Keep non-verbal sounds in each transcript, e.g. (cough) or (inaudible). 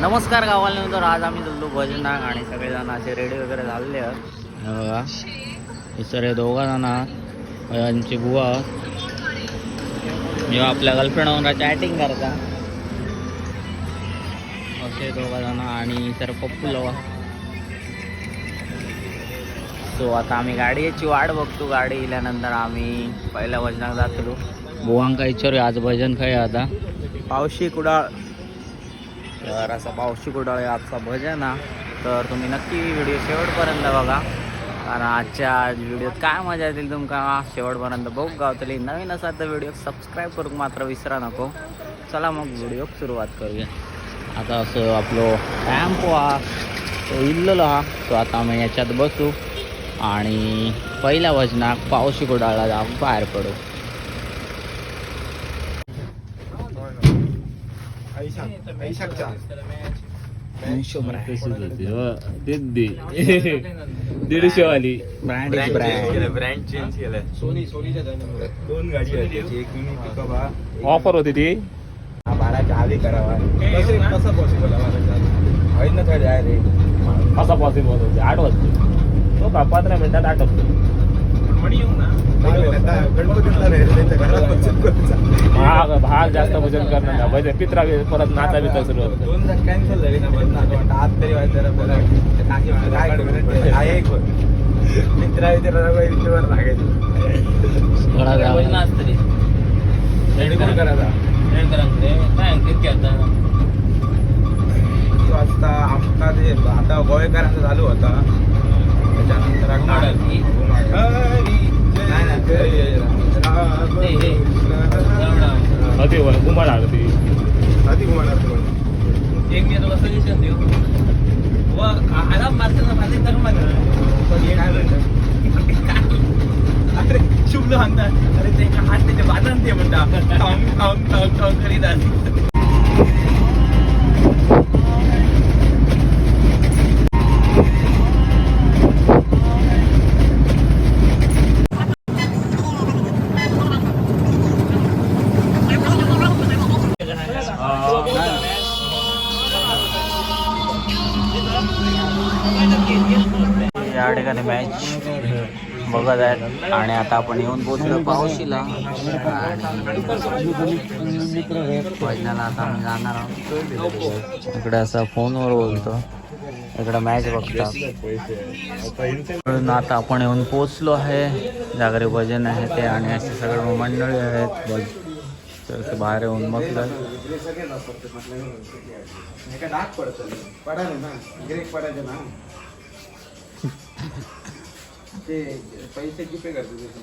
नमस्कार गावाला आज आम्ही चाललो भजनाक आणि सगळेजण असे रेडी वगैरे झालेले आहेत. हे बघा हे सर दोघा जण. यांची बुवा. जेव्हा आपल्या गर्लफ्रेंडवर चॅटिंग करता असे दोघा जण आणि सर पप्पू लवा सो आता आम्ही गाडीची वाट बघतो. गाडी इल्यानंतर आम्ही पहिल्या भजनाक जातलो. बुवांका विचारूया आज भजन काय आहे आता? पावशी कुडाळ. तर असा पावशी कुडाळ आहे आजचा भजन हा तर तुम्ही नक्की व्हिडिओ शेवटपर्यंत बघा. कारण आजच्या व्हिडिओत काय मजा येतील तुमका? शेवटपर्यंत बघू गावतली नवीन असाल तर व्हिडिओ सबस्क्राईब करूक मात्र विसरा नको. चला मग व्हिडिओ सुरुवात करूया. आता असं आपलं टॅम्पो हा तो इल्लेलो हा. तो आता आम्ही याच्यात बसू. आणि पहिल्या वजनाक पावशी कुडाळला जाऊन बाहेर पडू. दीडशे वाली ब्रँड ब्रँड ब्रँड चेंज केलाय सोनी सोनीच्या दोन गाडी आहेत त्याची. एक मिनी पिकअप हा ऑफर होती ती बाराच्या आधी करावा कसं कसं पॉसिबल आहे ना रे कसा पॉसिबल होते आठ वाजते तो का पंधरा मिनिटात आठवतो गणपतीतला करूचा. भाग भाग जास्त भजन करणार नाही भजन पित्रा परत नाचा बिचा सुरू होतं दोनदा कॅन्सल झाली ना आता आज तरी व्हायचं हा मित्रा विचारा विचार लागायचं वाजता ते आता गोवेकरांचा चालू होता मी तुला सजेशन देऊ व आराम मारताना माझे कर्म पण हे काय म्हणतात? (laughs) अरे शुभलं सांगतात अरे ते हात त्याच्या बाजारात ते म्हणतात या ठिकाणी मॅच बघत आहेत. आणि आता आपण येऊन पोहोचलो पावशीला भजनाला आता आम्ही जाणार आहोत. इकडे असं फोनवर बोलतो. इकडं मॅच बघतात म्हणून आता आपण येऊन पोचलो आहे. जागरे भजन आहे ते आणि असे सगळे मंडळी आहेत. भज तर बाहेर येऊन बघतात. डाग ना. ग्रेक पडायचं ना. ते पैसे जीपे करते सो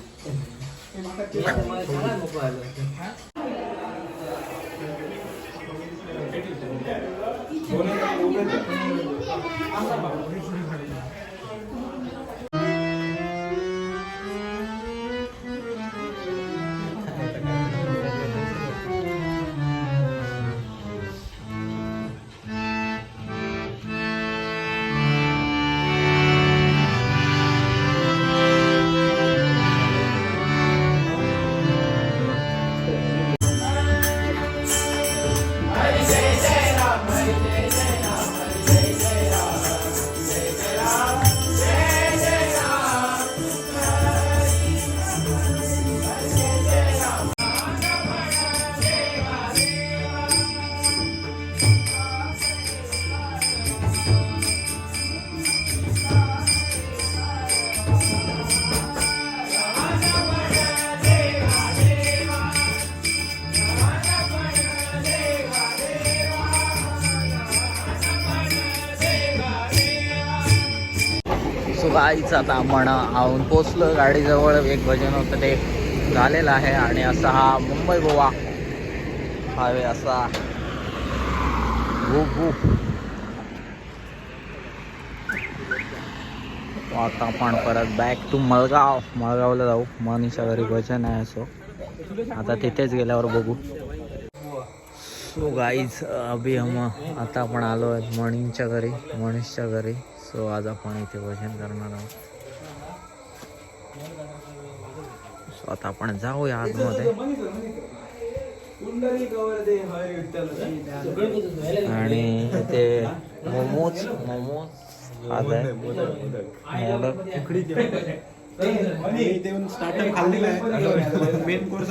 गाईच आता आपण आऊन पोचलो गाडीजवळ एक भजन होतं ते झालेलं आहे. आणि असा हा मुंबई गोवा हायवे असा. भूप भूप आता आपण परत बॅक टू मळगाव मळगावला जाऊ. मनीषा घरी भजन आहे असो. आता तिथेच गेल्यावर बघू. सो गाईज अभि हम आता आपण आलो आहे मणींच्या घरी मनीषच्या घरी. सो आज आपण इथे भजन करणार आहोत. सो आता आपण जाऊया आतमध्ये. आणि इथे मोमोज मोमोज खात आहे. मोदक. स्टार्टर खाल्लेला आहे. मेन कोर्स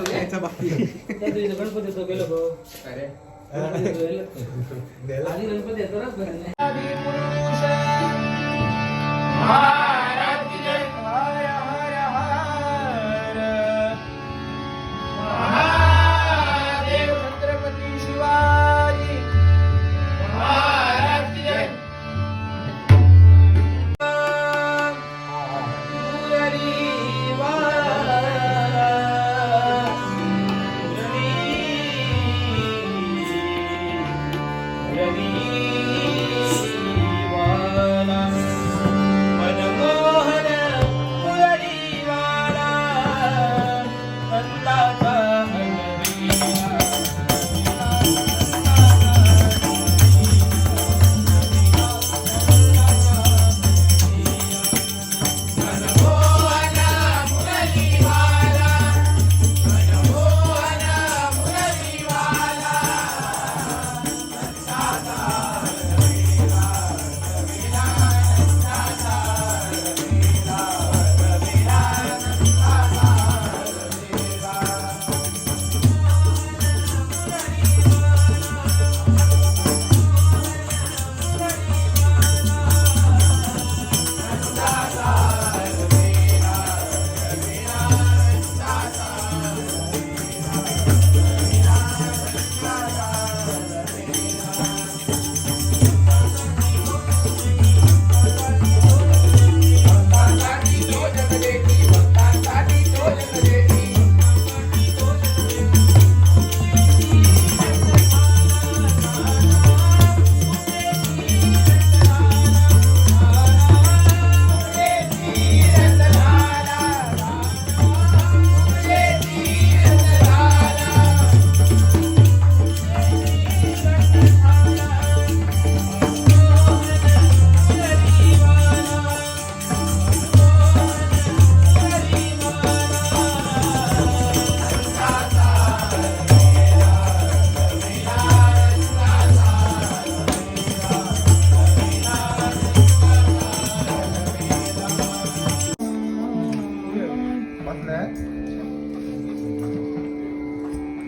गणपती येतो ना.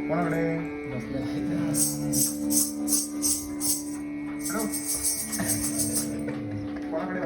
कोणाकडे कोणाकडे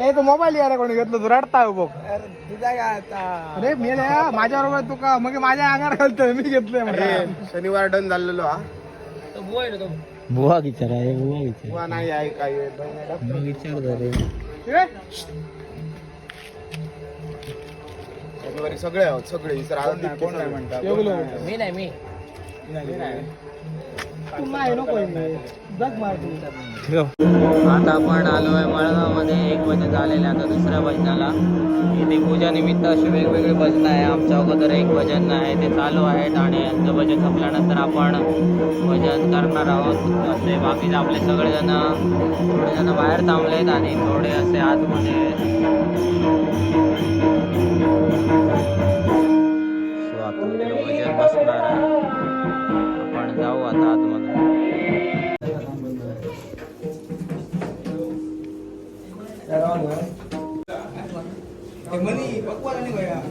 ए तो मोबाईल यार कोणी घेतलं तू रडता बघ. अरे मी माझ्या बरोबर तू का? मग माझ्या अंगावर घालतोय मी घेतलंय शनिवार डन झालेलो हा. बुवा विचार आहे बुवा विचार. किंवा नाही आहे काय मी विचारतो रे. शनिवारी सगळे आहोत सगळे. सर कोण नाही म्हणतात मी नाही मी नाही. आता आपण आलो आहे मळगावमध्ये. एक भजन झालेलं आहे आता दुसऱ्या भजनाला इथे पूजानिमित्त असे वेगवेगळे भजन आहे. आमच्या अगोदर एक भजन आहे ते चालू आहेत आणि यांचं भजन संपल्यानंतर आपण भजन करणार आहोत. असे बाकीचे आपले सगळेजण थोडे जण बाहेर थांबलेत आणि थोडे असे आतमध्ये. भजन बसणार आहे. વાત હાથમાં મની પકવાના નહીં ગયા